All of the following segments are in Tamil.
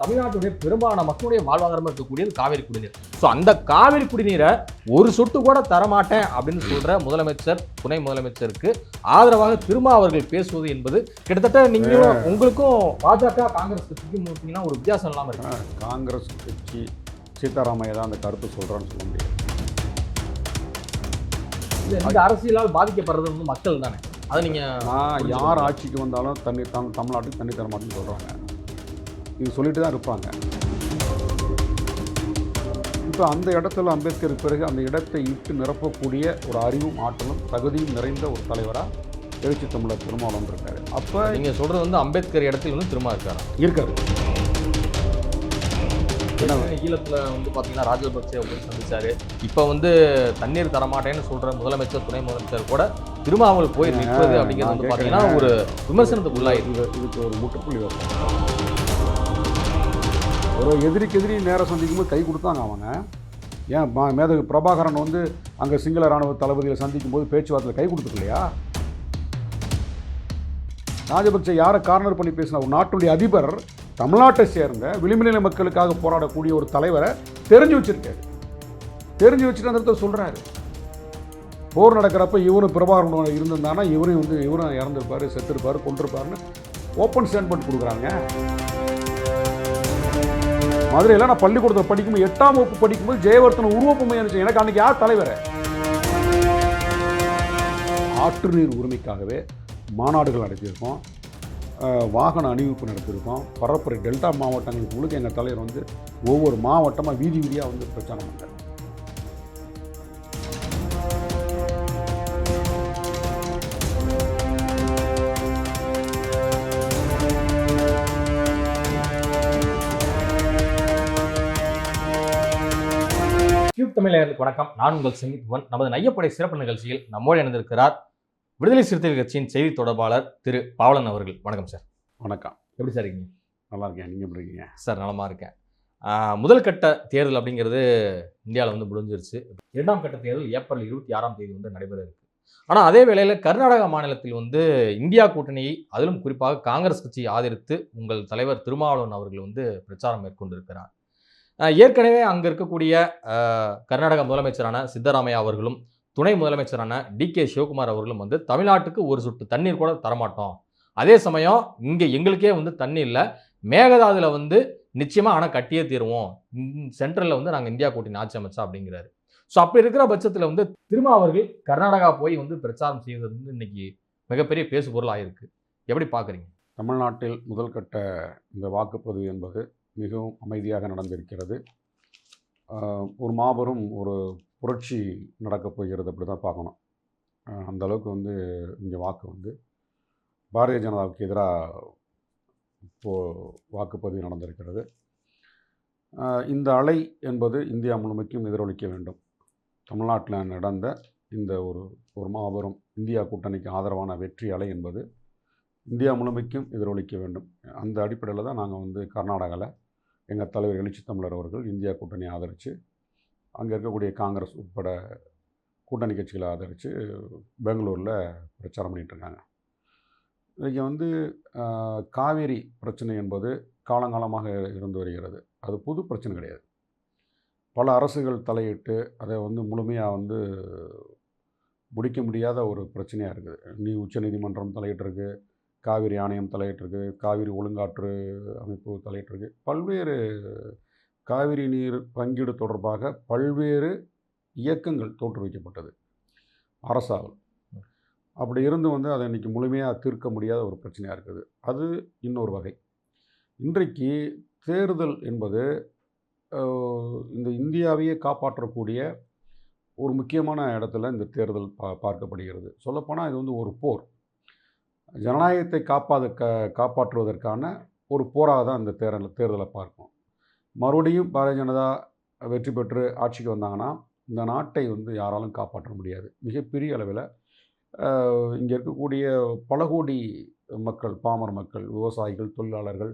தமிழ்நாட்டுடைய பெரும்பாலான மக்களுடைய வாழ்வாதாரமா இருக்கக்கூடியது காவிரி குடிநீர். ஸோ அந்த காவிரி குடிநீரை ஒரு சொட்டு கூட தரமாட்டேன் அப்படின்னு சொல்ற முதலமைச்சர் துணை முதலமைச்சருக்கு ஆதரவாக திருமா அவர்கள் பேசுவது என்பது கிட்டத்தட்ட நீங்களும் உங்களுக்கும் பாஜக காங்கிரஸ் கட்சிக்கும் பார்த்தீங்கன்னா ஒரு வித்தியாசம் இல்லாம இருக்கு. காங்கிரஸ் கட்சி சீதாராமையா தான் அந்த கருத்து சொல்கிறான்னு சொல்ல முடியாது. இந்த அரசியலால் பாதிக்கப்படுறது வந்து மக்கள் தானே. அதை நீங்க நான் யார் ஆட்சிக்கு வந்தாலும் தண்ணி தம் தமிழ்நாட்டுக்கு தண்ணி தர மாட்டேன்னு சொல்கிறாங்க இது சொல்லிட்டு தான் இருப்பாங்க. இப்போ அந்த இடத்துல அம்பேத்கர் பிறகு அந்த இடத்தை இட்டு நிரப்பக்கூடிய ஒரு அறிவும் ஆற்றலும் தகுதியும் நிறைந்த ஒரு தலைவராக எழுச்சி தமிழர் திருமாவளவன் இருக்காரு. அப்போ நீங்க சொல்றது வந்து அம்பேத்கர் இடத்தில் வந்து திரும்ப இருக்காரு? இருக்காரு. ஈழத்துல வந்து பாத்தீங்கன்னா ராஜபக்சே அப்படின்னு சந்திச்சாரு. இப்ப வந்து தண்ணீர் தரமாட்டேன்னு சொல்ற முதலமைச்சர் துணை முதலமைச்சர் கூட திருமாவளவன் போய் நிற்பது அப்படிங்கிறது வந்து நான் பாத்தீங்கன்னா ஒரு விமர்சனத்துக்கு உள்ளாயிருக்கு. இது இதுக்கு ஒரு முற்றுப்புள்ளி வைப்போம் ஒரு எதிரிக்கு எதிரி நேரம் சந்திக்கும் போது கை கொடுத்தாங்க அவங்க ஏன் மா- மேதகு பிரபாகரன் வந்து அங்கே சிங்கள ராணுவ தளபதியை சந்திக்கும் போது பேச்சுவார்த்தையில் கை கொடுத்துக்கலையா? ராஜபக்சே யாரை கார்னர் பண்ணி பேசின? ஒரு நாட்டுடைய அதிபர் தமிழ்நாட்டை சேர்ந்த விளிம்புநிலை மக்களுக்காக போராடக்கூடிய ஒரு தலைவரை தெரிஞ்சு வச்சிருக்காரு. தெரிஞ்சு வச்சுட்டு அந்த சொல்கிறாரு போர் நடக்கிறப்ப இவரும் பிரபாகரன் இருந்திருந்தானா? இவரும் வந்து இவரும் இறந்துருப்பாரு செத்துருப்பார் கொண்டிருப்பாருன்னு ஓப்பன் ஸ்டேட்மெண்ட் கொடுக்குறாங்க. மதுரையில் நான் பள்ளிக்கூடத்தில் படிக்கும்போது எட்டாம் வகுப்பு படிக்கும்போது ஜெயவர்த்தன உருவப்பொம்மை இருந்துச்சு எனக்கு அன்னைக்கு யார் தலைவர்? ஆற்று நீர் உரிமைக்காகவே மாநாடுகள் நடத்தியிருக்கோம். வாகன அணிவிப்பு நடத்தியிருக்கோம். பரப்புரை டெல்டா மாவட்டங்களுக்கு முழுக்க எங்கள் தலைவர் வந்து ஒவ்வொரு மாவட்டமாக வீதி வீதியாக வந்து பிரச்சாரம் பண்ணுறாங்க தமிழர்களுக்கு வணக்கம். நான் உங்கள் சங்கீத்வன் நமது நையப்படை சிறப்பு நிகழ்ச்சியில் நம்மோடு இணைந்திருக்கிறார் விடுதலை சிறுத்தைகள் கட்சியின் செய்தி தொடர்பாளர் திரு பாவலன் அவர்கள். வணக்கம் சார். வணக்கம். எப்படி சார் இருக்கீங்க? நல்லா இருக்கேன். நீங்கள் எப்படி இருக்கீங்க? சார் நலமா இருக்கேன். முதல் கட்ட தேர்தல் அப்படிங்கிறது இந்தியாவில் வந்து முடிஞ்சிருச்சு. இரண்டாம் கட்ட தேர்தல் ஏப்ரல் இருபத்தி ஆறாம் தேதி வந்து நடைபெற இருக்கு. ஆனால் அதே வேளையில் கர்நாடகா மாநிலத்தில் வந்து இந்தியா கூட்டணியை அதிலும் குறிப்பாக காங்கிரஸ் கட்சியை ஆதரித்து உங்கள் தலைவர் திருமாவளவன் அவர்கள் வந்து பிரச்சாரம் மேற்கொண்டிருக்கிறார். ஏற்கனவே அங்கே இருக்கக்கூடிய கர்நாடக முதலமைச்சரான சித்தராமையா அவர்களும் துணை முதலமைச்சரான டி கே சிவகுமார் அவர்களும் வந்து தமிழ்நாட்டுக்கு ஒரு சொட்டு தண்ணீர் கூட தரமாட்டோம். அதே சமயம் இங்கே எங்களுக்கே வந்து தண்ணி இல்லை. மேகதாதுல வந்து நிச்சயமாக ஆனால் கட்டியே தீருவோம். சென்ட்ரலில் வந்து நாங்கள் இந்தியா கூட்டணி ஆட்சி அமைச்சா அப்படிங்கிறாரு. ஸோ அப்படி இருக்கிற பட்சத்தில் வந்து திரும்ப அவர்கள் கர்நாடகா போய் வந்து பிரச்சாரம் செய்வது வந்து இன்னைக்கு மிகப்பெரிய பேசு பொருள் எப்படி பார்க்குறீங்க தமிழ்நாட்டில் முதல் கட்ட இந்த வாக்குப்பதிவு என்பது மிகவும் அமைதியாக நடந்திருக்கிறது. ஒரு மாபெரும் ஒரு புரட்சி நடக்கப் போகிறது அப்படி தான் பார்க்கணும் அந்த அளவுக்கு வந்து இங்கே வாக்கு வந்து பாரதிய ஜனதாவுக்கு எதிராக இப்போது வாக்குப்பதிவு நடந்திருக்கிறது. இந்த அலை என்பது இந்தியா முழுமைக்கும் எதிரொலிக்க வேண்டும். தமிழ்நாட்டில் நடந்த இந்த ஒரு ஒரு மாபெரும் இந்தியா கூட்டணிக்கு ஆதரவான வெற்றி அலை என்பது இந்தியா முழுமைக்கும் எதிரொலிக்க வேண்டும். அந்த அடிப்படையில் தான் நாங்கள் வந்து கர்நாடகாவில் எங்கள் தலைவர் எழுச்சி தமிழர் அவர்கள் இந்தியா கூட்டணி ஆதரித்து அங்கே இருக்கக்கூடிய காங்கிரஸ் உட்பட கூட்டணி கட்சிகளை ஆதரித்து பெங்களூரில் பிரச்சாரம் பண்ணிட்டு இருக்காங்க. இன்றைக்கி வந்து காவேரி பிரச்சனை என்பது காலங்காலமாக இருந்து வருகிறது. அது புது பிரச்சனை கிடையாது. பல அரசுகள் தலையிட்டு அதை வந்து முழுமையாக வந்து முடிக்க முடியாத ஒரு பிரச்சனையாக இருக்குது. நீ உச்சநீதிமன்றம் தலையிட்டிருக்கு காவிரி ஆணையம் தலையிட்டிருக்கு காவிரி ஒழுங்காற்று அமைப்பு தலையிட்டிருக்கு. பல்வேறு காவிரி நீர் பங்கீடு தொடர்பாக பல்வேறு இயக்கங்கள் தோற்றுவிக்கப்பட்டது அரசால். அப்படி இருந்து வந்து அதை இன்றைக்கி முழுமையாக தீர்க்க முடியாத ஒரு பிரச்சனையாக இருக்குது. அது இன்னொரு வகை. இன்றைக்கு தேர்தல் என்பது இந்த இந்தியாவையே காப்பாற்றக்கூடிய ஒரு முக்கியமான இடத்துல இந்த தேர்தல் பா பார்க்கப்படுகிறது. சொல்லப்போனால் இது வந்து ஒரு போர். ஜனநாயகத்தை காப்பாத க காப்பாற்றுவதற்கான ஒரு போராக தான் இந்த தேர்தல் தேர்தலை பார்க்கும் மறுபடியும் பாரதிய ஜனதா வெற்றி பெற்று ஆட்சிக்கு வந்தாங்கன்னா இந்த நாட்டை வந்து யாராலும் காப்பாற்ற முடியாது. மிகப்பெரிய அளவில் இங்கே இருக்கக்கூடிய பல கோடி மக்கள் பாமர மக்கள் விவசாயிகள் தொழிலாளர்கள்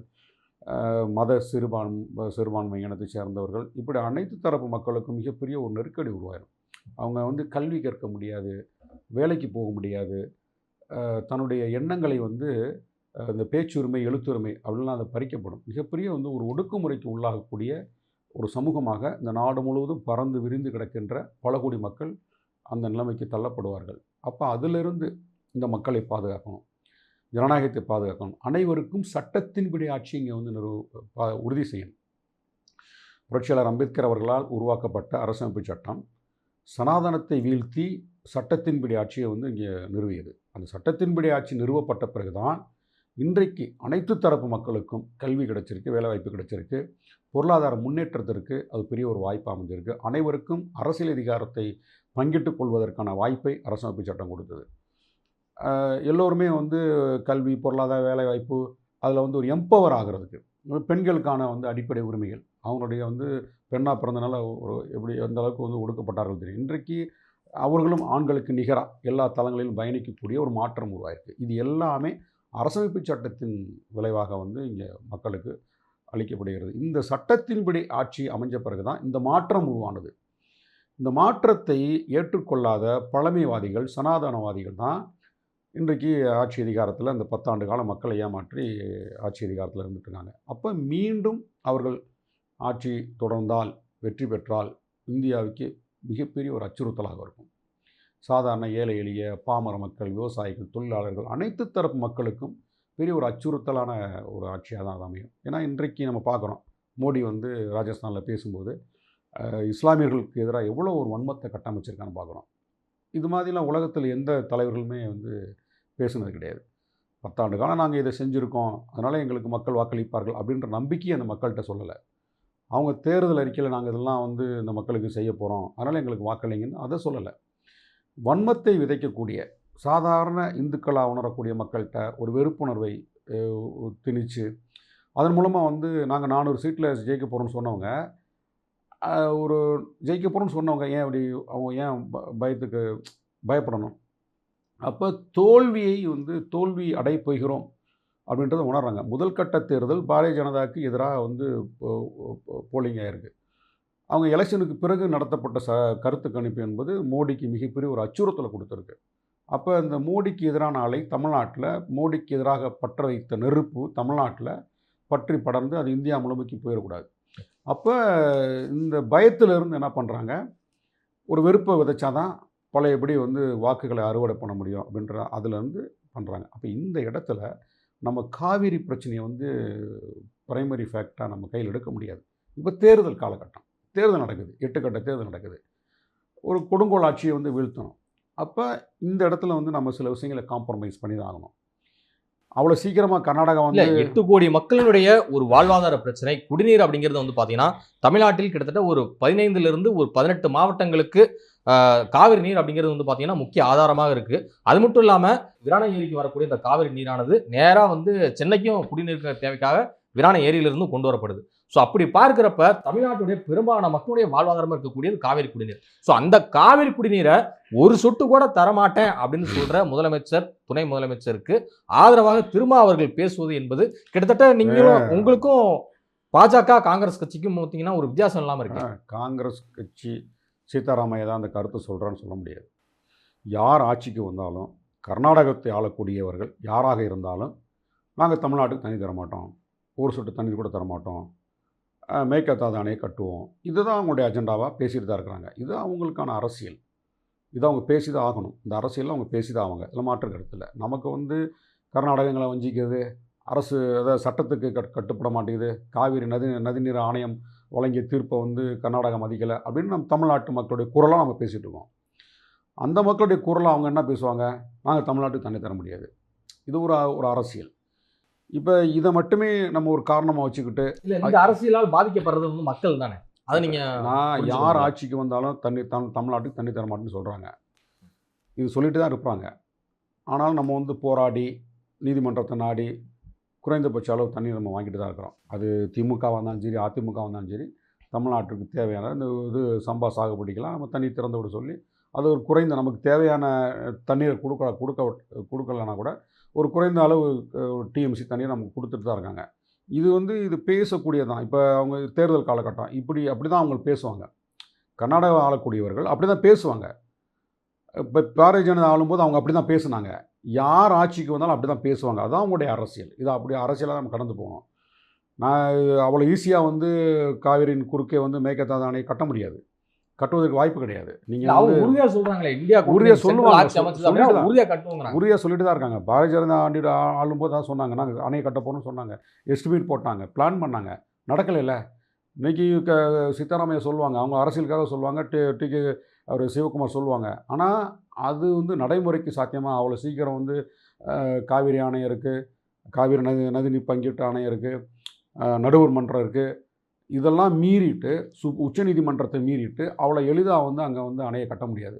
மத சிறுபான் சிறுபான்மை இனத்தை சேர்ந்தவர்கள் இப்படி அனைத்து தரப்பு மக்களுக்கும் மிகப்பெரிய ஒரு நெருக்கடி உருவாயிடும் அவங்க வந்து கல்வி கற்க முடியாது வேலைக்கு போக முடியாது தன்னுடைய எண்ணங்களை வந்து இந்த பேச்சுரிமை எழுத்துரிமை அப்படின்லாம் அதை பறிக்கப்படும். மிகப்பெரிய வந்து ஒரு ஒடுக்குமுறைக்கு உள்ளாகக்கூடிய ஒரு சமூகமாக இந்த நாடு முழுவதும் பறந்து விரிந்து கிடக்கின்ற பல கோடி மக்கள் அந்த நிலைமைக்கு தள்ளப்படுவார்கள். அப்போ அதிலிருந்து இந்த மக்களை பாதுகாக்கணும் ஜனநாயகத்தை பாதுகாக்கணும். அனைவருக்கும் சட்டத்தின்படி ஆட்சி இங்கே வந்து நிறுவ பா- உறுதி செய்யணும். புரட்சியாளர் அம்பேத்கர் அவர்களால் உருவாக்கப்பட்ட அரசமைப்பு சட்டம் சனாதனத்தை வீழ்த்தி சட்டத்தின்படி ஆட்சியை வந்து இங்கே நிறுவியது. அந்த சட்டத்தின்படி ஆட்சி நிறுவப்பட்ட பிறகுதான் இன்றைக்கு அனைத்து தரப்பு மக்களுக்கும் கல்வி கிடைச்சிருக்கு வேலைவாய்ப்பு கிடைச்சிருக்கு பொருளாதார முன்னேற்றத்திற்கு அது பெரிய ஒரு வாய்ப்பு அமைஞ்சிருக்கு. அனைவருக்கும் அரசியல் அதிகாரத்தை பங்கிட்டுக் கொள்வதற்கான வாய்ப்பை அரசமைப்பு சட்டம் கொடுத்தது. எல்லோருமே வந்து கல்வி பொருளாதார வேலைவாய்ப்பு அதில் வந்து ஒரு எம்பவர் ஆகிறதுக்கு பெண்களுக்கான வந்து அடிப்படை உரிமைகள் அவங்களுடைய வந்து பெண்ணாக பிறந்தனால ஒரு எப்படி எந்த அளவுக்கு வந்து ஒடுக்கப்பட்டார்கள் தெரியும். இன்றைக்கு அவர்களும் ஆண்களுக்கு நிகராக எல்லா தளங்களிலும் பயணிக்கக்கூடிய ஒரு மாற்றம் உருவாயிருக்கு. இது எல்லாமே அரசமைப்பு சட்டத்தின் விளைவாக வந்து இங்கே மக்களுக்கு அளிக்கப்படுகிறது. இந்த சட்டத்தின்படி ஆட்சி அமைஞ்ச பிறகு தான் இந்த மாற்றம் உருவானது. இந்த மாற்றத்தை ஏற்றுக்கொள்ளாத பழமைவாதிகள் சனாதனவாதிகள் தான் இன்றைக்கு ஆட்சி அதிகாரத்தில் அந்த பத்தாண்டு காலம் மக்களை ஏமாற்றி ஆட்சி அதிகாரத்தில் இருந்துட்டுருக்காங்க. அப்போ மீண்டும் அவர்கள் ஆட்சி தொடர்ந்தால் வெற்றி பெற்றால் இந்தியாவுக்கு மிகப்பெரிய ஒரு அச்சுறுத்தலாக இருக்கும். சாதாரண ஏழை எளிய பாமர மக்கள் விவசாயிகள் தொழிலாளர்கள் அனைத்து தரப்பு மக்களுக்கும் பெரிய ஒரு அச்சுறுத்தலான ஒரு ஆட்சியாக தான் அது அமையும். ஏன்னா இன்றைக்கு நம்ம பார்க்குறோம் மோடி வந்து ராஜஸ்தானில் பேசும்போது இஸ்லாமியர்களுக்கு எதிராக எவ்வளோ ஒரு வன்மத்தை கட்டமைச்சிருக்கான்னு பார்க்குறோம். இது மாதிரிலாம் உலகத்தில் எந்த தலைவர்களுமே வந்து பேசுனது கிடையாது. பத்தாண்டு காலம் நாங்கள் இதை செஞ்சுருக்கோம் அதனால் எங்களுக்கு மக்கள் வாக்களிப்பார்கள் அப்படின்ற நம்பிக்கையை அந்த மக்கள்கிட்ட சொல்லலை. அவங்க தேர்தல் அறிக்கையில் நாங்கள் இதெல்லாம் வந்து இந்த மக்களுக்கு செய்ய போகிறோம் அதனால் எங்களுக்கு வாக்களிங்கன்னு அதை சொல்லலை. வன்மத்தை விதைக்கக்கூடிய சாதாரண இந்துக்களாக உணரக்கூடிய மக்கள்கிட்ட ஒரு வெறுப்புணர்வை திணித்து திணிச்சு அதன் மூலமாக வந்து நாங்கள் நானூறு சீட்டில் ஜெயிக்க போகிறோம்னு சொன்னவங்க ஒரு ஜெயிக்க போகிறோம்னு சொன்னவங்க ஏன் அப்படி அவங்க ஏன் ப- பயத்துக்கு பயப்படணும்? அப்போ தோல்வியை வந்து தோல்வி அடைய போகிறோம் அப்படின்றத உணர்றாங்க. முதல் கட்ட தேர்தல் பாரதிய ஜனதாவுக்கு எதிராக வந்து போலிங் ஆயிருக்கு. அவங்க எலெக்ஷனுக்கு பிறகு நடத்தப்பட்ட ச கருத்து கணிப்பு என்பது மோடிக்கு மிகப்பெரிய ஒரு அச்சுறுத்தலை கொடுத்துருக்கு. அப்போ இந்த மோடிக்கு எதிரான அலை தமிழ்நாட்டில் மோடிக்கு எதிராக பற்ற வைத்த நெருப்பு தமிழ்நாட்டில் பற்றி படர்ந்து அது இந்தியா முழுமைக்கு போயிடக்கூடாது. அப்போ இந்த பயத்திலிருந்து என்ன பண்ணுறாங்க ஒரு வெறுப்பை விதைச்சாதான் பழையபடி வந்து வாக்குகளை அறுவடை பண்ண முடியும் அப்படின்ற அதுலேருந்து பண்ணுறாங்க அப்போ இந்த இடத்துல நம்ம காவிரி பிரச்சனையை வந்து பிரைமரி ஃபேக்டாக நம்ம கையில் எடுக்க முடியாது. இப்போ தேர்தல் காலகட்டம். தேர்தல் நடக்குது. எட்டு கட்ட தேர்தல் நடக்குது. ஒரு கொடுங்கோல் ஆட்சியை வந்து வீழ்த்தணும். அப்போ இந்த இடத்துல வந்து நம்ம சில விஷயங்களை காம்ப்ரமைஸ் பண்ணி தான் ஆகணும். அவ்வளோ சீக்கிரமாக கர்நாடகா வந்து எட்டு கோடி மக்களுடைய ஒரு வாழ்வாதார பிரச்சனை குடிநீர் அப்படிங்கிறது வந்து பார்த்தீங்கன்னா தமிழ்நாட்டில் கிட்டத்தட்ட ஒரு பதினைந்துல இருந்து ஒரு பதினெட்டு மாவட்டங்களுக்கு காவிரி நீர் அப்படிங்கிறது வந்து பாத்தீங்கன்னா முக்கிய ஆதாரமாக இருக்கு. அது மட்டும் இல்லாம விராணை ஏரிக்கு வரக்கூடிய இந்த காவிரி நீரானது நேரா வந்து சென்னைக்கும் குடிநீர் தேவைக்காக விராணை ஏரியிலிருந்து கொண்டு வரப்படுது. ஸோ அப்படி பார்க்கிறப்ப தமிழ்நாட்டுடைய பெரும்பாலான மக்களுடைய வாழ்வாதாரமா இருக்கக்கூடியது காவிரி குடிநீர். ஸோ அந்த காவிரி குடிநீரை ஒரு சொட்டு கூட தரமாட்டேன் அப்படின்னு சொல்ற முதலமைச்சர் துணை முதலமைச்சருக்கு ஆதரவாக திரும்ப அவர்கள் பேசுவது என்பது கிட்டத்தட்ட நீங்களும் உங்களுக்கும் பாஜக காங்கிரஸ் கட்சிக்கும் பார்த்தீங்கன்னா ஒரு வித்தியாசம் இல்லாம இருக்கு. காங்கிரஸ் கட்சி சீதாராமையா தான் அந்த கருத்தை சொல்கிறான்னு சொல்ல முடியாது. யார் ஆட்சிக்கு வந்தாலும் கர்நாடகத்தை ஆளக்கூடியவர்கள் யாராக இருந்தாலும் நாங்கள் தமிழ்நாட்டுக்கு தண்ணி தர மாட்டோம். ஒரு சொட்டு தண்ணீர் கூட தர மாட்டோம். அணையை கட்டுவோம். இதுதான் அவங்களுடைய அஜெண்டாவாக பேசிட்டு தான் இருக்கிறாங்க. இது அவங்களுக்கான அரசியல். இதை அவங்க பேசி தான் ஆகணும். இந்த அரசியலில் அவங்க பேசி தான் அவங்க இதில் மாற்று கருத்தில் நமக்கு வந்து கர்நாடகங்களை வஞ்சிக்கிறது அரசு அதாவது சட்டத்துக்கு கட் கட்டுப்பட மாட்டேங்குது. காவிரி நதி நதிநீர் ஆணையம் வழங்கிய தீர்ப்பை வந்து கர்நாடகா மதிக்கலை அப்படின்னு நம்ம தமிழ்நாட்டு மக்களுடைய குரலாக நம்ம பேசிகிட்டு இருக்கோம். அந்த மக்களுடைய குரலை அவங்க என்ன பேசுவாங்க? நாங்கள் தமிழ்நாட்டுக்கு தண்ணி தர முடியாது. இது ஒரு ஒரு அரசியல். இப்போ இதை மட்டுமே நம்ம ஒரு காரணமாக வச்சுக்கிட்டு இல்ல இந்த அரசியலால் பாதிக்கப்படுறது வந்து மக்கள் தானே? அதை நீங்க நான் யார். ஆட்சிக்கு வந்தாலும் தண்ணி தம் தமிழ்நாட்டுக்கு தண்ணி தர மாட்டேன்னு சொல்கிறாங்க இது சொல்லிட்டு தான் இருப்பாங்க. ஆனால் நம்ம வந்து போராடி நீதிமன்றத்தை நாடி குறைந்தபட்ச அளவு தண்ணி நம்ம வாங்கிட்டு தான் இருக்கிறோம். அது திமுகவாக இருந்தாலும் சரி அதிமுகவாக இருந்தாலும் சரி தமிழ்நாட்டுக்கு தேவையான இந்த இது சம்பா சாகுபடிக்கெல்லாம் நம்ம தண்ணி திறந்து விட சொல்லி அது ஒரு குறைந்த நமக்கு தேவையான தண்ணீரை கொடுக்க கொடுக்க கொடுக்கலனா கூட ஒரு குறைந்த அளவு டிஎம்சி தண்ணீர் நமக்கு கொடுத்துட்டு தான் இருக்காங்க. இது வந்து இது பேசக்கூடியதான் இப்போ அவங்க தேர்தல் காலகட்டம் இப்படி அப்படி தான் அவங்க பேசுவாங்க. கர்நாடகா ஆளக்கூடியவர்கள் அப்படி தான் பேசுவாங்க. இப்போ பாரதிய ஜனதா ஆளும்போது அவங்க அப்படி தான் பேசுனாங்க. யார் ஆட்சிக்கு வந்தாலும் அப்படி தான் பேசுவாங்க. அதான் அவங்களுடைய அரசியல். இது அப்படி அரசியலாக நம்ம கடந்து போகணும். நான் அவ்வளோ ஈஸியாக வந்து காவிரியின் குறுக்கே வந்து மேகதாது அணை கட்ட முடியாது. கட்டுவதற்கு வாய்ப்பு கிடையாது. நீங்கள் அவங்க உறுதியா சொல்றாங்களே. இந்தியா உறுதியா உறுதியா சொல்லுவாங்க, சொல்லுவாங்க. ஆட்சி அமைச்சது அப்படின்னா சொல்லிட்டு உறுதியா கட்டுவோங்கிறாங்க. உறுதியாக சொல்லிட்டு தான் இருக்காங்க. பாரதிய ஜனதா ஆண்டு ஆளும்போது தான் சொன்னாங்க. நாங்கள் அணையை கட்ட போகிறோம்னு சொன்னாங்க. எஸ்டிமேட் போட்டாங்க. பிளான் பண்ணாங்க. நடக்கலைல்ல இன்னைக்கு க சித்தாராமையா சொல்லுவாங்க. அவங்க அரசியலுக்காக சொல்லுவாங்க. டி டிகே அவர் சிவகுமார் சொல்லுவாங்க. ஆனால் அது வந்து நடைமுறைக்கு சாத்தியமாக அவ்வளோ சீக்கிரம் வந்து காவிரி ஆணையம் இருக்குது காவிரி நதி நதிநீர் பங்கீட்டு ஆணையம் இருக்குது நடுவர் மன்றம் இருக்குது இதெல்லாம் மீறிட்டு சு உச்சநீதிமன்றத்தை மீறிட்டு அவ்வளோ எளிதாக வந்து அங்கே வந்து அணையை கட்ட முடியாது.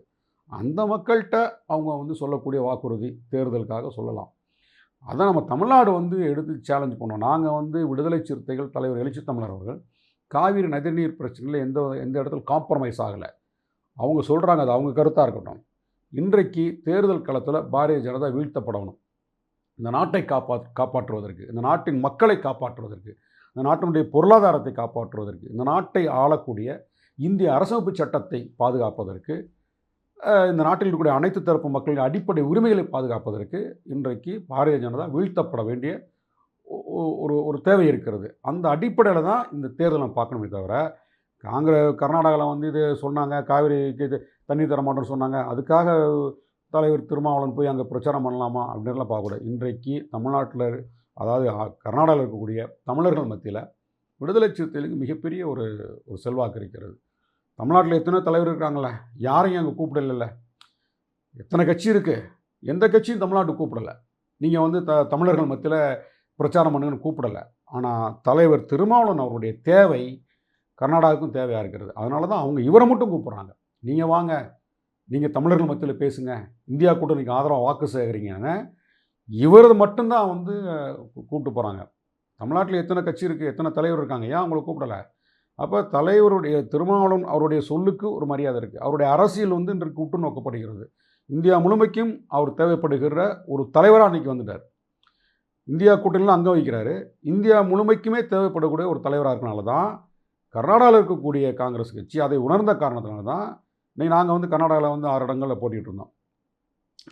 அந்த மக்கள்கிட்ட அவங்க வந்து சொல்லக்கூடிய வாக்குறுதி தேர்தலுக்காக சொல்லலாம். அதான் நம்ம தமிழ்நாடு வந்து எடுத்து சேலஞ்ச் பண்ணோம். நாங்கள் வந்து விடுதலை சிறுத்தைகள் தலைவர் எழுச்சி தமிழர் அவர்கள் காவிரி நதிநீர் பிரச்சனையில் எந்த எந்த இடத்துல காம்ப்ரமைஸ் ஆகலை. அவங்க சொல்கிறாங்க அது அவங்க கருத்தாக இருக்கட்டும். இன்றைக்கு தேர்தல் களத்தில் பாரதிய ஜனதா வீழ்த்தப்படணும். இந்த நாட்டை காப்பா காப்பாற்றுவதற்கு இந்த நாட்டின் மக்களை காப்பாற்றுவதற்கு இந்த நாட்டினுடைய பொருளாதாரத்தை காப்பாற்றுவதற்கு இந்த நாட்டை ஆளக்கூடிய இந்திய அரசமைப்பு சட்டத்தை பாதுகாப்பதற்கு இந்த நாட்டில் இருக்கக்கூடிய அனைத்து தரப்பு மக்களின் அடிப்படை உரிமைகளை பாதுகாப்பதற்கு இன்றைக்கு பாரதிய ஜனதா வீழ்த்தப்பட வேண்டிய ஒரு ஒரு தேவை இருக்கிறது. அந்த அடிப்படையில் தான் இந்த தேர்தலை பார்க்கணுமே தவிர காங்கிரஸ் கர்நாடகாவில் வந்து இது சொன்னாங்க காவிரிக்கு இது தண்ணி தர மாட்டோம்னு சொன்னாங்க. அதுக்காக தலைவர் திருமாவளவன் போய் அங்கே பிரச்சாரம் பண்ணலாமா? அப்படின்லாம் பார்க்கக்கூடாது இன்றைக்கு தமிழ்நாட்டில் அதாவது கர்நாடகாவில் இருக்கக்கூடிய தமிழர்கள் மத்தியில் விடுதலை சிறுத்தைகளுக்கு மிகப்பெரிய ஒரு ஒரு செல்வாக்கு இருக்கிறது. தமிழ்நாட்டில் எத்தனை தலைவர் இருக்காங்களே யாரையும் அங்கே கூப்பிடல எத்தனை கட்சி இருக்குது எந்த கட்சியும் தமிழ்நாட்டுக்கு கூப்பிடலை. நீங்கள் வந்து த தமிழர்கள் மத்தியில் பிரச்சாரம் பண்ணுங்கன்னு கூப்பிடலை. ஆனால் தலைவர் திருமாவளவன் அவருடைய தேவை கர்நாடகாவுக்கும் தேவையாக இருக்கிறது. அதனால தான் அவங்க இவரை மட்டும் கூப்பிட்றாங்க. நீங்கள் வாங்க. நீங்கள் தமிழர்கள் மத்தியில் பேசுங்க. இந்தியா கூட்டணிக்கு ஆதரவாக வாக்கு சேகரிங்கன்னு இவரது மட்டும்தான் வந்து கூப்பிட்டு போகிறாங்க தமிழ்நாட்டில் எத்தனை கட்சி இருக்குது எத்தனை தலைவர் இருக்காங்க? ஏன் அவங்கள கூப்பிடலை? அப்போ தலைவருடைய திருமாவளவன் அவருடைய சொல்லுக்கு ஒரு மரியாதை இருக்குது அவருடைய அரசியல் வந்து இன்றைக்கு உற்று நோக்கப்படுகிறது. இந்தியா முழுமைக்கும் அவர் தேவைப்படுகிற ஒரு தலைவராக அன்றைக்கி வந்துட்டார். இந்தியா கூட்டணியில் அங்கே வைக்கிறாரு இந்தியா முழுமைக்குமே தேவைப்படக்கூடிய ஒரு தலைவராக இருக்கனால தான் கர்நாடகாவில் இருக்கக்கூடிய காங்கிரஸ் கட்சி அதை உணர்ந்த காரணத்தினால தான் இன்னைக்கு நாங்கள் வந்து கர்நாடகாவில் வந்து ஆறு இடங்களில் போட்டிட்டு இருந்தோம்.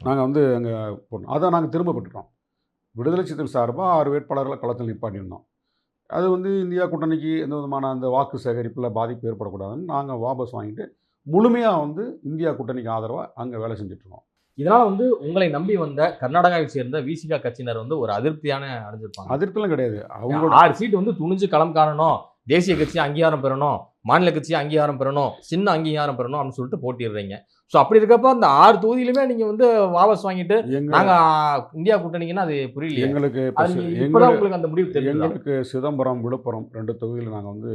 நாங்கள் வந்து அங்கே போட்டோம் அதை நாங்கள் திரும்ப பெற்றுட்டோம் விடுதலை சிறுத்தைகள் சார்பாக ஆறு வேட்பாளர்களை களத்தில் நிப்பாட்டியிருந்தோம். அது வந்து இந்தியா கூட்டணிக்கு எந்த விதமான அந்த வாக்கு சேகரிப்பில் பாதிப்பு ஏற்படக்கூடாதுன்னு நாங்கள் வாபஸ் வாங்கிட்டு முழுமையாக வந்து இந்தியா கூட்டணிக்கு ஆதரவாக அங்கே வேலை செஞ்சுட்ருக்கோம் இதனால வந்து உங்களை நம்பி வந்த கர்நாடகாவை சேர்ந்த விசிகா கட்சியினர் வந்து ஒரு அதிருப்தியான அடைஞ்சிருப்பாங்க. அதிருப்திலாம் கிடையாது. அவங்களோட ஆறு சீட் வந்து துணிஞ்சு களம் காணணும். தேசிய கட்சி அங்கீகாரம் பெறணும் மாநில கட்சி அங்கீகாரம் பெறணும் சின்ன அங்கீகாரம் பெறணும் அப்படின்னு சொல்லிட்டு போட்டிடுறீங்க. ஸோ அப்படி இருக்கப்ப அந்த ஆறு தொகுதியிலுமே நீங்க வந்து வாபஸ் வாங்கிட்டு எங்க நாங்க இந்தியா கூட்டணிங்கன்னா அது புரியலையே. எங்களுக்கு உங்களுக்கு அந்த முடிவு தெரியும் எங்களுக்கு சிதம்பரம் விழுப்புரம் ரெண்டு தொகுதியில் நாங்கள் வந்து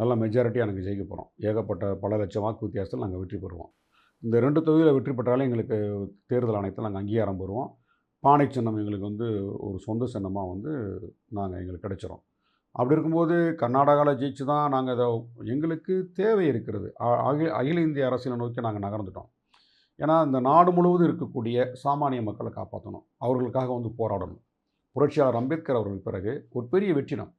நல்ல மெஜாரிட்டியாக எனக்கு ஜெயிக்க போகிறோம் ஏகப்பட்ட பல லட்சம் வாக்கு வித்தியாசத்தில் நாங்கள் வெற்றி பெறுவோம். இந்த ரெண்டு தொகுதியில் வெற்றி பெற்றாலே எங்களுக்கு தேர்தல் ஆணையத்தில் நாங்கள் அங்கீகாரம் பெறுவோம். பானை சின்னம் எங்களுக்கு வந்து ஒரு சொந்த சின்னமாக வந்து நாங்கள் எங்களுக்கு கிடைச்சிரும். அப்படி இருக்கும்போது கர்நாடகாவில் ஜெயிச்சு தான் நாங்கள் இதை எங்களுக்கு தேவை இருக்கிறது. அகில அகில இந்திய அரசியலை நோக்கி நாங்கள் நகர்ந்துட்டோம். ஏன்னா இந்த நாடு முழுவதும் இருக்கக்கூடிய சாமானிய மக்களை காப்பாற்றணும் அவர்களுக்காக வந்து போராடணும். புரட்சியாளர் அம்பேத்கர் அவர்கள் பிறகு ஒரு பெரிய வெற்றிடம்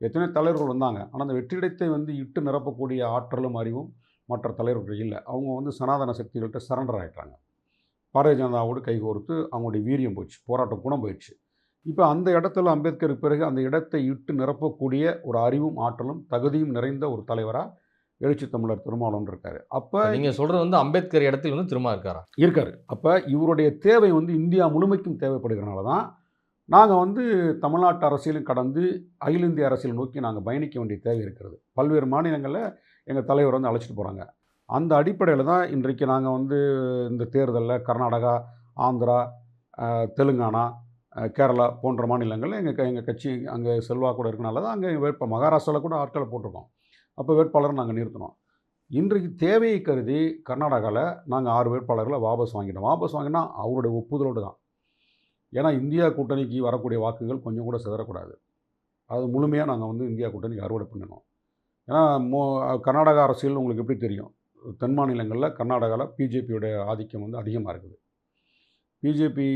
எத்தனை தலைவர்கள் வந்தாங்க. ஆனால் அந்த வெற்றிடத்தை வந்து இட்டு நிரப்பக்கூடிய ஆற்றலும் அறிவும் மற்ற தலைவர்கள் இல்லை. அவங்க வந்து சனாதன சக்திகள்கிட்ட சரண்டர் ஆகிட்டாங்க பாரதிய ஜனதாவோடு கைகோர்த்து அவங்களுடைய வீரியம் போச்சு. போராட்ட குணம் போயிடுச்சு. இப்போ அந்த இடத்துல அம்பேத்கருக்கு பிறகு அந்த இடத்தை இட்டு நிரப்பக்கூடிய ஒரு அறிவும் ஆற்றலும் தகுதியும் நிறைந்த ஒரு தலைவராக எழுச்சி தமிழர் திருமாவளவன் இருக்கார். அப்போ நீங்க சொல்றது வந்து அம்பேத்கர் இடத்தில் வந்து திரும்ப இருக்காரா? இருக்கார். அப்போ இவருடைய தேவை வந்து இந்தியா முழுமைக்கும் தேவைப்படுகிறனால தான் நாங்கள் வந்து தமிழ்நாட்டு அரசியலும் கடந்து அகில இந்திய அரசியல் நோக்கி நாங்கள் பயணிக்க வேண்டிய தேவை இருக்கிறது. பல்வேறு மாநிலங்களில் எங்கள் தலைவர் வந்து அழைச்சிட்டு போகிறாங்க அந்த அடிப்படையில் தான் இன்றைக்கு நாங்கள் வந்து இந்த தேர்தலில் கர்நாடகா ஆந்திரா தெலுங்கானா கேரளா போன்ற மாநிலங்களில் எங்கள் எங்கள் கட்சி அங்கே செல்வாக்கூட இருக்கனால தான் அங்கே வேட்ப மகாராஷ்டிராவில் கூட ஆட்களை போட்டிருக்கோம். அப்போ வேட்பாளரை நாங்கள் நிறுத்தினோம் இன்றைக்கு தேவையை கருதி கர்நாடகாவில் நாங்கள் ஆறு வேட்பாளர்களை வாபஸ் வாங்கிட்டோம். வாபஸ் வாங்கினா அவருடைய ஒப்புதலோடு தான். ஏன்னா இந்தியா கூட்டணிக்கு வரக்கூடிய வாக்குகள் கொஞ்சம் கூட சிதறக்கூடாது. அது முழுமையாக நாங்கள் வந்து இந்தியா கூட்டணிக்கு அறுவடை பண்ணணும். ஏன்னா மோ கர்நாடகா அரசியல் உங்களுக்கு எப்படி தெரியும்? தென் மாநிலங்களில் கர்நாடகாவில் பிஜேபியோட ஆதிக்கம் வந்து அதிகமாக இருக்குது. பிஜேபி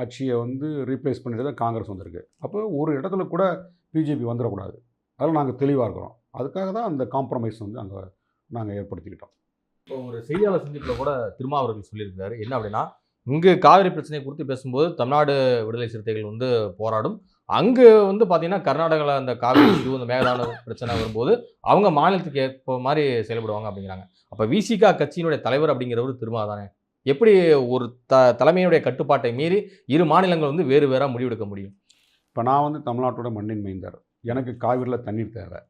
ஆட்சியை வந்து ரீப்ளேஸ் பண்ணிட்டு தான் காங்கிரஸ் வந்திருக்கு. அப்போ ஒரு இடத்துல கூட பிஜேபி வந்துடக்கூடாது. அதில் நாங்கள் தெளிவாக இருக்கிறோம். அதுக்காக தான் அந்த காம்ப்ரமைஸ் வந்து அங்கே நாங்கள் ஏற்படுத்திக்கிட்டோம். இப்போ ஒரு செய்தியாளர் சந்திப்பில் கூட திருமாவர்கள் சொல்லியிருக்காரு என்ன அப்படின்னா இங்கே காவிரி பிரச்சனை குறித்து பேசும்போது தமிழ்நாடு விடுதலை சிறுத்தைகள் வந்து போராடும். அங்கே வந்து பார்த்தீங்கன்னா கர்நாடகாவில் அந்த காவிரி இஷ்யூ அந்த மேகதான பிரச்சனை வரும்போது அவங்க மாநிலத்துக்கு ஏற்ப மாதிரி செயல்படுவாங்க அப்படிங்கிறாங்க. அப்போ விசிகா கட்சியினுடைய தலைவர் அப்படிங்கிறவர் திருமா தானே? எப்படி ஒரு த தலைமையுடைய கட்டுப்பாட்டை மீறி இரு மாநிலங்கள் வந்து வேறு வேறாக முடிவெடுக்க முடியும்? இப்போ நான் வந்து தமிழ்நாட்டோட மண்ணின் மைந்தர். எனக்கு காவிரியில் தண்ணீர் தேவை.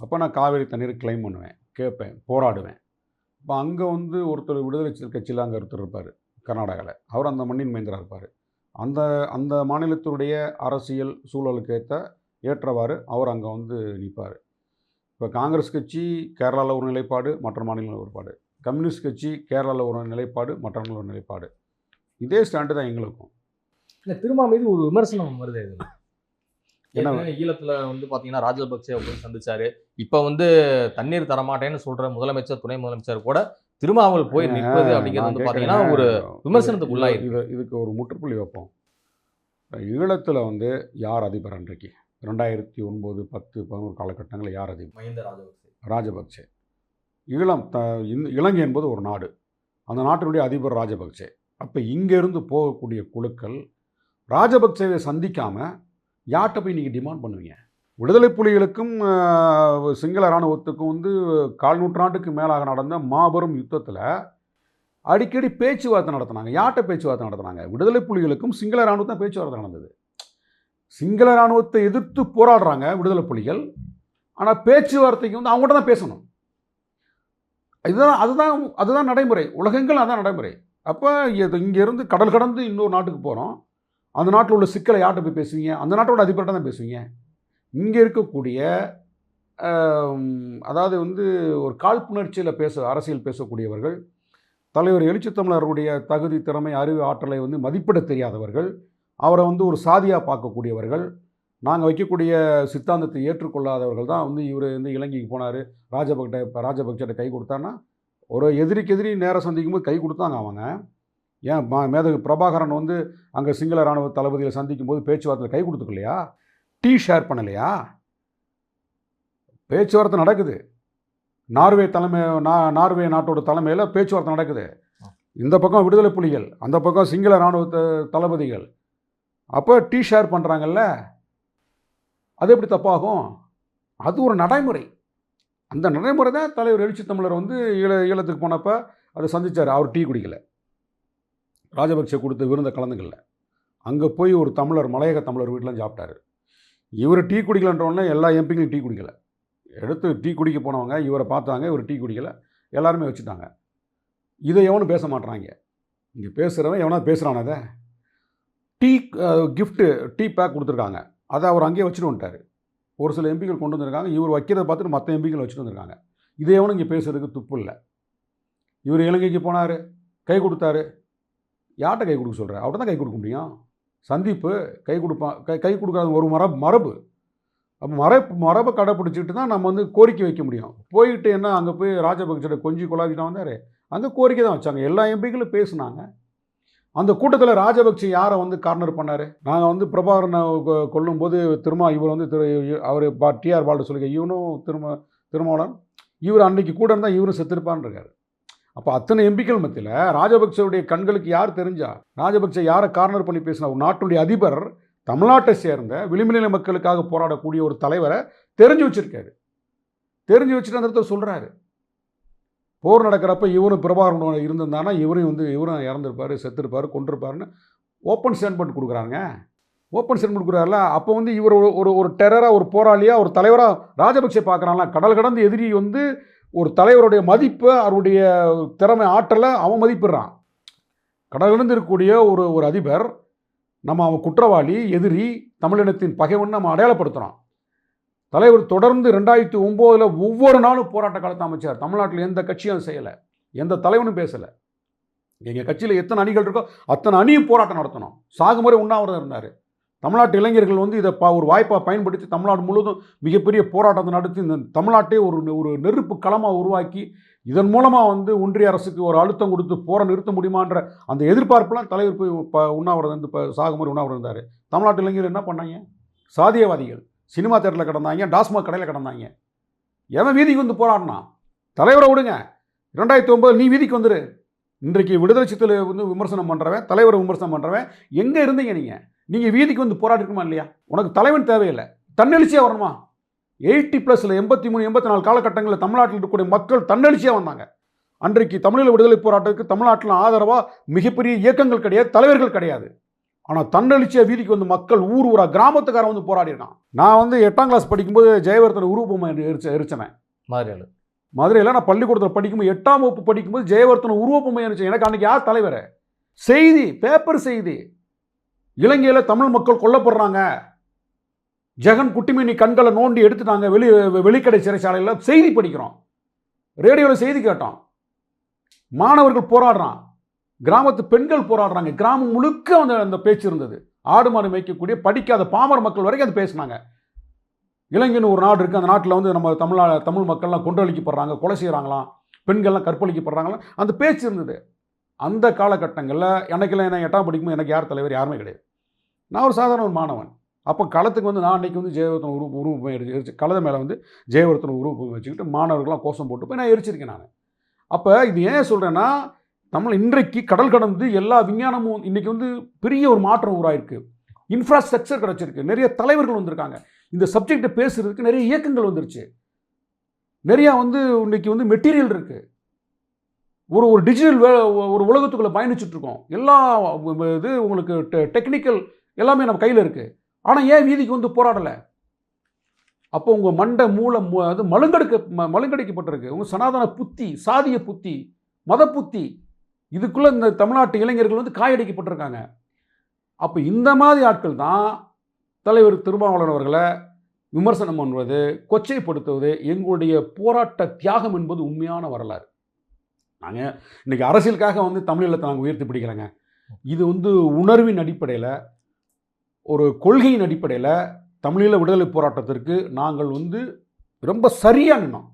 அப்போ நான் காவிரி தண்ணீர் கிளைம் பண்ணுவேன் கேட்பேன் போராடுவேன். இப்போ அங்கே வந்து ஒருத்தர் விடுதலை கட்சியில் அங்கே ஒருத்தர் இருப்பார் கர்நாடகாவில் அவர் அந்த மண்ணின் மைந்தராக இருப்பார். அந்த அந்த மாநிலத்தினுடைய அரசியல் சூழலுக்கு ஏற்ற ஏற்றவாறு அவர் அங்கே வந்து நிற்பார் இப்போ காங்கிரஸ் கட்சி கேரளாவில் ஒரு நிலைப்பாடு மற்ற மாநிலங்களில் ஒரு நிலைப்பாடு. கம்யூனிஸ்ட் கட்சி கேரளாவில் ஒரு நிலைப்பாடு மற்ற மாநிலங்களில் ஒரு நிலைப்பாடு. இதே ஸ்டாண்டு தான் எங்களுக்கும். இல்லை திருமா மீது ஒரு விமர்சனம் வருது இதில். ஈழத்துல வந்து பாத்தீங்கன்னா ராஜபக்சே போய் சந்திச்சாரு. இப்ப வந்து தண்ணீர் தரமாட்டேன்னு சொல்ற முதலமைச்சர் துணை முதலமைச்சர் கூட திருமாவல் போய் நிற்பது அப்படிங்கிறது வந்து பாத்தீங்கன்னா கேட்குறேன். ஒரு விமர்சனத்துக்கு உள்ளாயிருக்கு. இது இதுக்கு ஒரு முற்றுப்புள்ளி வைப்போம். ஈழத்தில் வந்து யார் அதிபர் அன்றைக்கு? ரெண்டாயிரத்தி ஒன்பது பத்து பதினோரு காலகட்டங்களில் யார் அதிபர்? மஹிந்த ராஜபக்சே ராஜபக்சே ஈழம் த இந் இலங்கை என்பது ஒரு நாடு. அந்த நாட்டினுடைய அதிபர் ராஜபக்சே. அப்போ இங்கேருந்து போகக்கூடிய குழுக்கள் ராஜபக்சேவை சந்திக்காமல் யார்கிட்ட போய் நீங்கள் டிமாண்ட் பண்ணுவீங்க? விடுதலை புலிகளுக்கும் சிங்கள இராணுவத்துக்கும் வந்து கால் நூற்றாண்டுக்கு மேலாக நடந்த மாபெரும் யுத்தத்தில் அடிக்கடி பேச்சுவார்த்தை நடத்தினாங்க. யார்கிட்ட பேச்சுவார்த்தை நடத்தினாங்க? விடுதலை புலிகளுக்கும் சிங்கள இராணுவம் தான் பேச்சுவார்த்தை நடந்தது. சிங்கள இராணுவத்தை எதிர்த்து போராடுறாங்க விடுதலை புலிகள். ஆனால் பேச்சுவார்த்தைக்கு வந்து அவங்கள்ட்ட தான் பேசணும். இதுதான் அதுதான் அதுதான் நடைமுறை. உலகங்கள் அதான் நடைமுறை. அப்போ இங்கேருந்து கடல் கடந்து இன்னொரு நாட்டுக்கு போகிறோம் அந்த நாட்டில் உள்ள சிக்கலை யார்கிட்ட போய் பேசுவீங்க? அந்த நாட்டோட அதிபர்கிட்ட தான் பேசுவீங்க. இங்கே இருக்கக்கூடிய அதாவது வந்து ஒரு காழ்ப்புணர்ச்சியில் பேச அரசியல் பேசக்கூடியவர்கள் தலைவர் எழுச்சி தமிழருடைய தகுதி திறமை அறிவு ஆற்றலை வந்து மதிப்பிட தெரியாதவர்கள் அவரை வந்து ஒரு சாதியாக பார்க்கக்கூடியவர்கள் நாங்கள் வைக்கக்கூடிய சித்தாந்தத்தை ஏற்றுக்கொள்ளாதவர்கள் தான் வந்து இவர் வந்து இலங்கைக்கு போனார். ராஜபக்ட இப்போ ராஜபக்சட்ட கை கொடுத்தான்னா ஒரு எதிரிக்கு எதிரி நேரம் சந்திக்கும் போது கை கொடுத்தாங்க அவங்க. ஏன் மா மேதகு பிரபாகரன் வந்து அங்கே சிங்கள இராணுவ தளபதியில் சந்திக்கும் போது பேச்சுவார்த்தையில் கை கொடுத்துக்கலையா? டீ ஷேர் பண்ணலையா? பேச்சுவார்த்தை நடக்குது. நார்வே தலைமை நா நார்வே நாட்டோட தலைமையில் பேச்சுவார்த்தை நடக்குது. இந்த பக்கம் விடுதலை புலிகள் அந்த பக்கம் சிங்கள இராணுவ தளபதிகள். அப்போ டீ ஷேர் பண்ணுறாங்கல்ல அது எப்படி தப்பாகும்? அது ஒரு நடைமுறை. அந்த நடைமுறை தான் தலைவர் எழுச்சி தமிழர் வந்து ஈழ ஈழத்துக்கு போனப்போ அதை சந்திச்சார். அவர் டீ குடிக்கல. ராஜபக்சே கொடுத்த விருந்த கலந்துக்கல. அங்கே போய் ஒரு தமிழர் மலையக தமிழர் வீட்டில் சாப்பிட்டாரு. இவர் டீ குடிக்கலன்றவொடனே எல்லா எம்பிங்களும் டீ குடிக்கல. எடுத்து டீ குடிக்க போனவங்க இவரை பார்த்தாங்க இவர் டீ குடிக்கல. எல்லாருமே வச்சுட்டாங்க. இதை எவனும் பேச மாட்றாங்க? இங்கே பேசுகிறவன் எவனா பேசுகிறானதை டீ கிஃப்ட்டு டீ பேக் கொடுத்துருக்காங்க. அதை அவர் அங்கேயே வச்சுட்டு வந்துட்டார். ஒரு சில எம்பிக்கள் கொண்டு வந்திருக்காங்க. இவர் வைக்கிறத பார்த்துட்டு மற்ற எம்பிக்கள் வச்சுட்டு வந்திருக்காங்க. இதை எவனும் இங்கே பேசுறதுக்கு துப்பு இல்லை. இவர் இலங்கைக்கு போனார் கை கொடுத்தாரு. யார்கிட்ட கை கொடுக்க சொல்கிறார் அவர்கிட்ட தான் கை கொடுக்க முடியும். சந்திப்பு கை கொடுப்பான் கை கை கொடுக்காத ஒரு மரபு மரபு. அப்போ மரபு மரபை கடைப்பிடிச்சிட்டு தான் நம்ம வந்து கோரிக்கை வைக்க முடியும். போயிட்டு என்ன அங்கே போய் ராஜபக்சோட கொஞ்சி கொலாவிட்டு வந்தார். அங்கே கோரிக்கை தான் வச்சாங்க. எல்லா எம்பிக்களும் பேசுனாங்க. அந்த கூட்டத்தில் ராஜபக்சே யாரை வந்து கார்னர் பண்ணார்? நாங்கள் வந்து பிரபாகரனை கொ- கொல்லும்போது திருமா இவர் வந்து திரு அவர் பா டிஆர் பால்ட சொல்லிக்க இவனும் திரும்ப திருமாவளன் இவர் அன்னைக்கு கூட இருந்தால் இவரும் செத்துருப்பான்னு இருக்கார். அப்போ அத்தனை எம்பிக்கள் மத்தியில் ராஜபக்சேவுடைய கண்களுக்கு யார் தெரிஞ்சா ராஜபக்சே யாரை கார்னர் பண்ணி பேசினா ஒரு நாட்டுடைய அதிபர் தமிழ்நாட்டை சேர்ந்த விளிம்புநிலை மக்களுக்காக போராடக்கூடிய ஒரு தலைவரை தெரிஞ்சு வச்சுருக்காரு. தெரிஞ்சு வச்சுட்டு அந்த இடத்த சொல்கிறாரு போர் நடக்கிறப்ப இவனும் பிரபாகரன் இருந்திருந்தானா இவரும் வந்து இவரும் இறந்துருப்பாரு செத்துருப்பாரு கொண்டிருப்பாருன்னு ஓப்பன் ஸ்டேட்மெண்ட் கொடுக்குறாங்க ஓப்பன் ஸ்டேட்மெண்ட் கொடுக்குறாருல. அப்போ வந்து இவர் ஒரு- ஒரு ஒரு டெரராக ஒரு போராளியாக ஒரு தலைவராக ராஜபக்சே பார்க்குறான்ல. கடல் கடந்து எதிரி வந்து ஒரு தலைவருடைய மதிப்பை அவருடைய திறமை ஆற்றலை அவன் மதிப்பிடுறான். கடல் கடந்து இருக்கக்கூடிய ஒரு ஒரு அதிபர் நம்ம அவன் குற்றவாளி எதிரி தமிழினத்தின் பகைவன் நம்ம அடையாளப்படுத்துகிறோம் தலைவர் தொடர்ந்து ரெண்டாயிரத்தி ஒம்போதில் ஒவ்வொரு நாளும் போராட்ட காலத்தை அமைச்சார். தமிழ்நாட்டில் எந்த கட்சியும் செய்யலை. எந்த தலைவனும் பேசலை. எங்கள் கட்சியில் எத்தனை அணிகள் இருக்கோ அத்தனை அணியும் போராட்டம் நடத்தணும். சாகுமுறை உண்ணாவிரதம் இருந்தார். தமிழ்நாட்டு இளைஞர்கள் வந்து இதை பா ஒரு வாய்ப்பாக பயன்படுத்தி தமிழ்நாடு முழுவதும் மிகப்பெரிய போராட்டத்தை நடத்தி இந்த தமிழ்நாட்டை ஒரு ஒரு நெருப்பு களமாக உருவாக்கி இதன் மூலமாக வந்து ஒன்றிய அரசுக்கு ஒரு அழுத்தம் கொடுத்து போரை நிறுத்த முடியுமான்ற அந்த எதிர்பார்ப்பெல்லாம் தலைவர் போய் ப உண்ணாவிரதம் இப்போ சாகுமுறை உண்ணாவிரதம் இருந்தார். தமிழ்நாட்டு இளைஞர்கள் என்ன பண்ணாங்க? சாதியவாதிகள். சினிமா தேட்டரில் கிடந்தாங்க டாஸ்மாக் கடையில் கிடந்தாங்க. எவன் வீதிக்கு வந்து போராடினான் தலைவரை விடுங்க. ரெண்டாயிரத்தி ஒம்பது நீ வீதிக்கு வந்துரு. இன்றைக்கு விடுதலை சித்தில் வந்து விமர்சனம் பண்ணுறவன் தலைவரை விமர்சனம் பண்ணுறவன் எங்கே இருந்தீங்க நீங்கள் நீங்கள் வீதிக்கு வந்து போராடிருக்குமா இல்லையா? உனக்கு தலைவன் தேவையில்லை. தன்னெழுச்சியாக வரணுமா? எயிட்டி ப்ளஸில் எண்பத்தி மூணு எண்பத்தி நாலு காலகட்டங்களில் தமிழ்நாட்டில் இருக்கக்கூடிய மக்கள் தன்னெழுச்சியாக வந்தாங்க. அன்றைக்கு தமிழீழ விடுதலை போராட்டத்துக்கு தமிழ்நாட்டில் ஆதரவாக மிகப்பெரிய இயக்கங்கள் கிடையாது தலைவர்கள் கிடையாது. ஆனால் தன்னெழுச்சியாக வீதிக்கு வந்து மக்கள் ஊர் ஊரா கிராமத்துக்காரன் வந்து போராடிருக்கான் நான் வந்து எட்டாம் கிளாஸ் படிக்கும்போது ஜெயவர்தன் உருவபொம்மை எரிச்ச எரிச்சவன். மாதிரி ஆளு மதுரையில் நான் பள்ளிக்கூடத்தில் படிக்கும்போது எட்டாம் வகுப்பு படிக்கும்போது ஜெயவர்த்தன இருந்துச்சு எனக்கு அன்றைக்கி யார் தலைவர்? செய்தி பேப்பர் செய்தி. இலங்கையில் தமிழ் மக்கள் கொல்லப்படுறாங்க. ஜெகன் குட்டிமணி கண்களை நோண்டி எடுத்துட்டாங்க. வெளி வெளிக்கடை சிறைச்சாலையில் செய்தி படிக்கிறோம். ரேடியோவில் செய்தி கேட்டோம். மாணவர்கள் போராடுறான். கிராமத்து பெண்கள் போராடுறாங்க. கிராமம் முழுக்க அந்த அந்த பேச்சு இருந்தது. ஆடு மாடு மேய்க்கக்கூடிய படிக்காத பாமர மக்கள் வரைக்கும் அது பேசினாங்க. இலங்கைன்னு ஒரு நாடு இருக்குது அந்த நாட்டில் வந்து நம்ம தமிழா தமிழ் மக்கள்லாம் கொன்றளிக்கப்படுறாங்க கொலை செய்கிறாங்களாம் பெண்கள்லாம் கற்பழிக்கப்படுறாங்களாம். அந்த பேச்சு இருந்தது. அந்த காலகட்டங்களில் எனக்கெல்லாம் என்ன எட்டாம் படிக்கும்போது எனக்கு யார் தலைவர்? யாருமே கிடையாது. நான் ஒரு சாதாரண ஒரு மாணவன். அப்போ களத்துக்கு வந்து நான் அன்றைக்கி வந்து ஜெயவர்த்தன உருவ உருவம் எரிச்சு எரிச்சு மேலே வந்து ஜெயவர்த்தன உருவம் வச்சுக்கிட்டு மாணவர்கள்லாம் கோஷம் போட்டு போய் நான் எரிச்சிருக்கேன் நான். அப்போ இது ஏன் சொல்கிறேன்னா நம்மளை இன்றைக்கு கடல் கடந்து எல்லா விஞ்ஞானமும் இன்றைக்கி வந்து பெரிய ஒரு மாற்றம் உருவாயிருக்கு இன்ஃப்ராஸ்ட்ரக்சர் கிடச்சிருக்கு. நிறைய தலைவர்கள் வந்திருக்காங்க. இந்த சப்ஜெக்டை பேசுறதுக்கு நிறைய இயக்கங்கள் வந்துருச்சு. நிறையா வந்து இன்னைக்கு வந்து மெட்டீரியல் இருக்குது ஒரு ஒரு டிஜிட்டல் வே ஒரு உலகத்துக்குள்ளே பயணிச்சுட்ருக்கோம் எல்லா இது உங்களுக்கு டெக்னிக்கல் எல்லாமே நம்ம கையில் இருக்குது ஆனால் ஏன் வீதிக்கு வந்து போராடலை? அப்போ உங்கள் மண்டை மூளை மு- அது மழுங்கெடுக்க ம- மழுங்கடிக்கப்பட்டிருக்கு. உங்கள் சனாதன புத்தி சாதிய புத்தி மத புத்தி இதுக்குள்ளே இந்த தமிழ்நாட்டு இளைஞர்கள் வந்து காயடிக்கப்பட்டிருக்காங்க. அப்போ இந்த மாதிரி ஆட்கள் தான் தலைவர் திருமாவளவன் அவர்களை விமர்சனம் பண்ணுவது கொச்சைப்படுத்துவது எங்களுடைய போராட்ட தியாகம் என்பது உண்மையான வரலாறு. நாங்கள் இன்னைக்கு அரசியலுக்காக வந்து தமிழீழத்தை நாங்கள் உயர்த்தி பிடிக்கலைங்க. இது வந்து உணர்வின் அடிப்படையில் ஒரு கொள்கையின் அடிப்படையில் தமிழீழ விடுதலை போராட்டத்திற்கு நாங்கள் வந்து ரொம்ப சரியாக நின்னோம்.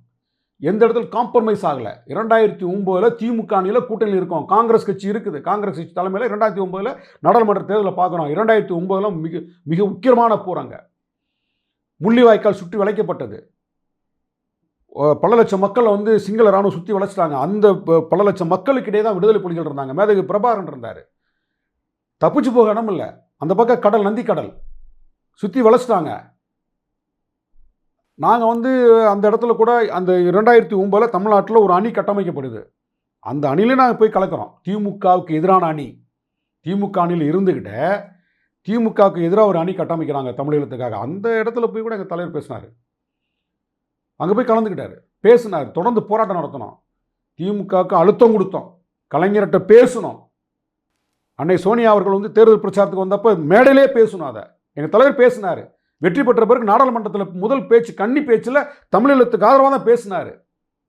எந்த இடத்துல காம்ப்ரமைஸ் ஆகலை? இரண்டாயிரத்தி ஒம்போதில் திமுக அணியில் கூட்டணி இருக்கோம். காங்கிரஸ் கட்சி இருக்குது. காங்கிரஸ் கட்சி தலைமையில் இரண்டாயிரத்தி ஒம்போதில் நாடாளுமன்ற தேர்தலில் பார்க்குறோம். இரண்டாயிரத்தி ஒம்போதில் மிக மிக முக்கியமான போகிறாங்க முள்ளிவாய்க்கால் சுற்றி வளைக்கப்பட்டது. பல லட்சம் மக்களை வந்து சிங்கள ராணுவம் சுற்றி வளைச்சிட்டாங்க. அந்த ப- பல லட்சம் மக்களுக்கு இடையே தான் விடுதலை புலிகள் இருந்தாங்க. மேதகு பிரபாகரன் இருந்தார். தப்பிச்சு போக இடம் இல்லை. அந்த பக்கம் கடல் நந்தி கடல் சுற்றி வளைச்சிட்டாங்க. நாங்கள் வந்து அந்த இடத்துல கூட அந்த ரெண்டாயிரத்தி ஒம்பதில் தமிழ்நாட்டில் ஒரு அணி கட்டமைக்கப்படுது. அந்த அணியில நாங்கள் போய் கலக்கிறோம். திமுகவுக்கு எதிரான அணி. திமுக அணியில் இருந்துக்கிட்ட திமுகவுக்கு எதிராக ஒரு அணி கட்டமைக்கிறாங்க தமிழீழத்துக்காக அந்த இடத்துல போய் கூட எங்கள் தலைவர் பேசினார். அங்கே போய் கலந்துக்கிட்டார். பேசினார். தொடர்ந்து போராட்டம் நடத்தினோம். திமுகவுக்கு அழுத்தம் கொடுத்தோம். கலைஞர்கிட்ட பேசணும் அன்னை சோனியா அவர்கள் வந்து தேர்தல் பிரச்சாரத்துக்கு வந்தப்போ மேடையிலே பேசணும் அதை. எங்கள் தலைவர் பேசினார். வெற்றி பெற்ற பிறகு நாடாளுமன்றத்தில் முதல் பேச்சு கன்னி பேச்சில் தமிழீழத்துக்கு ஆதரவாக தான் பேசினார்.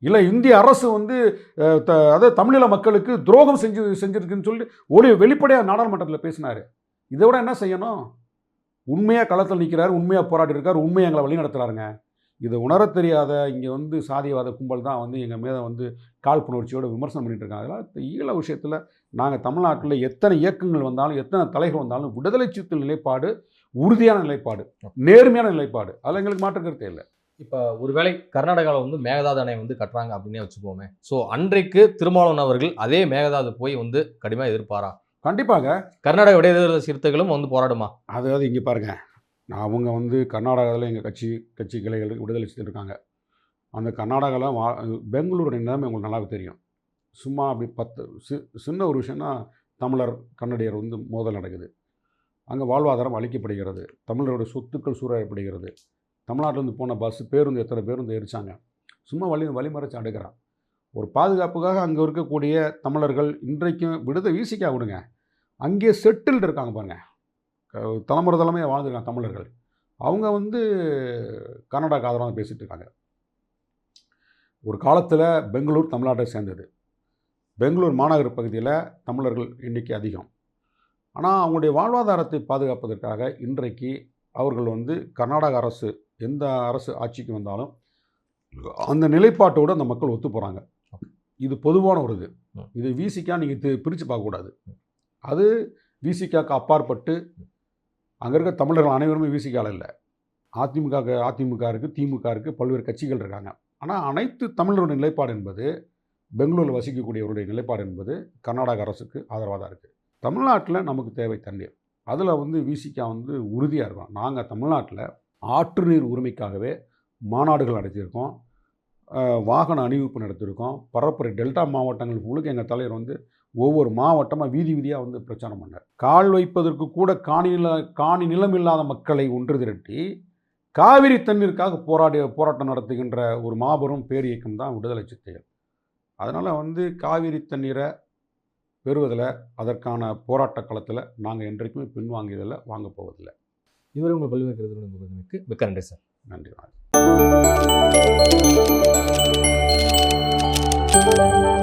இல்லை இந்திய அரசு வந்து த- அதாவது தமிழீழ மக்களுக்கு துரோகம் செஞ்சு செஞ்சிருக்குன்னு சொல்லி ஒளி வெளிப்படையாக நாடாளுமன்றத்தில் பேசினார். இதை விட என்ன செய்யணும்? உண்மையாக களத்தில் நிற்கிறாரு உண்மையாக போராடி இருக்கார் உண்மையை எங்களை வழி நடத்துகிறாருங்க இதை உணரத் தெரியாத இங்கே வந்து சாதியவாத கும்பல் தான் வந்து எங்கள் மேலே வந்து காழ்ப்புணர்ச்சியோடு விமர்சனம் பண்ணிகிட்டு இருக்காங்க. அதனால் ஈழ விஷயத்தில் நாங்கள் தமிழ்நாட்டில் எத்தனை இயக்கங்கள் வந்தாலும் எத்தனை தலைகள் வந்தாலும் விடுதலை சிறுத்தைகள் நிலைப்பாடு உறுதியான நிலைப்பாடு நேர்மையான நிலைப்பாடு. அதில் எங்களுக்கு மாற்று கருத்தே இல்லை. இப்போ ஒருவேளை கர்நாடகாவில் வந்து மேகதாது அணை வந்து கட்டுறாங்க அப்படின்னே வச்சுப்போமே ஸோ அன்றைக்கு திருமாவளவன் அவர்கள் அதே மேகதாது போய் வந்து கடுமையாக எதிர்ப்பாரா? கண்டிப்பாக. கர்நாடக விடைதேர்தல் சிறுத்தைகளும் வந்து போராடுமா? அதாவது இங்கே பாருங்க. நான் அவங்க வந்து கர்நாடகாவில் எங்கள் கட்சி கட்சி கிளைகள் விடுதலை இருக்காங்க. அந்த கர்நாடகாவில் வா பெங்களூருடைய நிலைமை உங்களுக்கு நல்லா தெரியும். சும்மா அப்படி பத்து சி சின்ன ஒரு விஷயம்னா தமிழர் கன்னடியர் வந்து மோதல் நடக்குது. அங்கே வாழ்வாதாரம் அளிக்கப்படுகிறது. தமிழருடைய சொத்துக்கள் சூறாயப்படுகிறது தமிழ்நாட்டிலேருந்து போன பஸ் பேருந்து எத்தனை பேருந்து எரிச்சாங்க சும்மா வழி வழிமறைச்சு அடுக்கிறான் ஒரு பாதுகாப்புக்காக அங்கே இருக்கக்கூடிய தமிழர்கள் இன்றைக்கும் விடுதலை வீசிக்கா விடுங்க. அங்கேயே செட்டில்டு இருக்காங்க பாருங்கள் தலைமுறை தலைமையாக வாழ்ந்துருக்காங்க தமிழர்கள். அவங்க வந்து கர்நாடகா ஆதரவாக பேசிகிட்டு இருக்காங்க. ஒரு காலத்தில் பெங்களூர் தமிழ்நாட்டை சேர்ந்தது. பெங்களூர் மாநகர பகுதியில் தமிழர்கள் எண்ணிக்கை அதிகம். ஆனால் அவங்களுடைய வாழ்வாதாரத்தை பாதுகாப்பதற்காக இன்றைக்கு அவர்கள் வந்து கர்நாடக அரசு எந்த அரசு ஆட்சிக்கு வந்தாலும் அந்த நிலைப்பாட்டோடு அந்த மக்கள் ஒத்து போகிறாங்க இது பொதுவான ஒரு இது. இது விசிக்கா நீங்கள் பிரித்து பார்க்கக்கூடாது. அது விசிகாக்கு அப்பாற்பட்டு அங்கே இருக்க தமிழர்கள் அனைவருமே விசிகால இல்லை. அதிமுக அதிமுக இருக்குது திமுக இருக்குது பல்வேறு கட்சிகள் இருக்காங்க. ஆனால் அனைத்து தமிழருடைய நிலைப்பாடு என்பது பெங்களூரில் வசிக்கக்கூடியவருடைய நிலைப்பாடு என்பது கர்நாடக அரசுக்கு ஆதரவாக தான் இருக்குது தமிழ்நாட்டில் நமக்கு தேவை தண்ணீர். அதில் வந்து விசிகா வந்து உறுதியாக இருக்கும். நாங்கள் தமிழ்நாட்டில் ஆற்று நீர் உரிமைக்காகவே மாநாடுகள் நடத்தியிருக்கோம். வாகன அணிவிப்பு நடத்தியிருக்கோம். பரப்புரை டெல்டா மாவட்டங்கள் முழுக்க எங்கள் தலைவர் வந்து ஒவ்வொரு மாவட்டமாக வீதி வீதியாக வந்து பிரச்சாரம் பண்ணார். கால் வைப்பதற்கு கூட காணி நில காணி நிலம் இல்லாத மக்களை ஒன்று திரட்டி காவிரி தண்ணீருக்காக போராடி போராட்டம் நடத்துகின்ற ஒரு மாபெரும் பேரியக்கம் தான் விடுதலை சித்தைகள் அதனால் வந்து காவிரி தண்ணீரை பெறுவதில் அதற்கான போராட்ட களத்தில் நாங்கள் என்றைக்குமே பின்வாங்கியதில் வாங்க போவதில்லை. இதுவரை உங்கள் பல்வேறு கருத்துக்கு மிக்க நன்றி சார். நன்றி வணக்கம்.